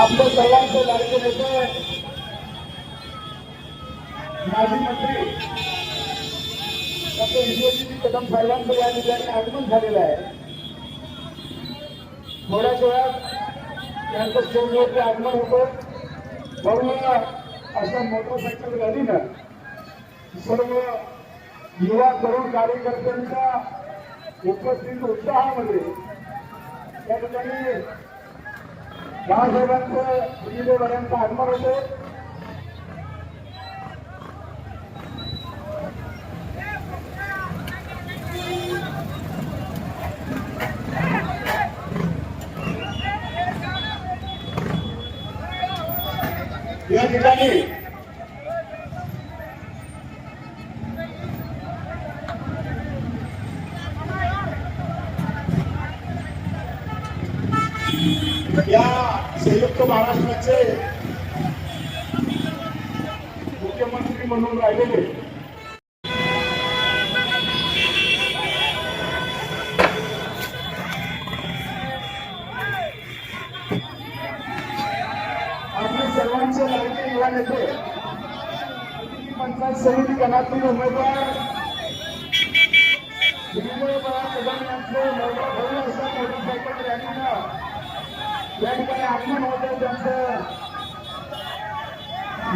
आपलं सर्वांचं लाडके नेते माजी मंत्री डॉक्टर विश्वजित कदम साहेबांचं या ठिकाणी आगमन झालेलं आहे. थोड्याच वेळात त्यांचं स्टेजवरती आगमन होतं. म्हणून अशा मोटरसायकल गाडीनं सर्व युवा तरुण कार्यकर्त्यांच्या उपस्थित उत्साहामध्ये त्या ठिकाणी बाळासाहेबांचं विजयवाड्यांचं आगमन होते या ठिकाणी या संयुक्त महाराष्ट्राचे मुख्यमंत्री म्हणून राहिलेले. आपले सर्वांचे लाडके युवा नेते पंचायत समिती गणातील उमेदवार विजय बाळा कदम यांचे मोठ्या भाऊ असं मोटरसायकल रॅलीनं या ठिकाणी त्यांचं.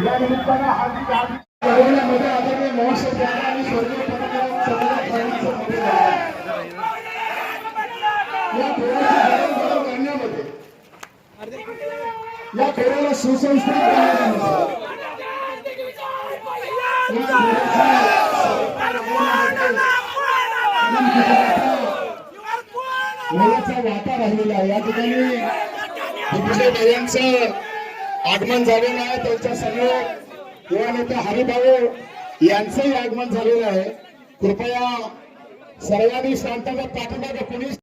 या निमित्तानं हार्दिक हार्दिकमध्ये आदरणीय महोत्सव द्यायला आणि स्वर्गीय पत्रकार या फेऱ्याची करण्यामध्ये या फेऱ्याला करण्यामध्ये. मोलाचा वाटा राहिलेला या ठिकाणी विजय यांचं आगमन झालेलं आहे त्यांच्यासमोर युवा नेते हरिभाऊ यांचंही आगमन झालेलं आहे. कृपया सर्वांनी शांतता पाठिंबा कोणी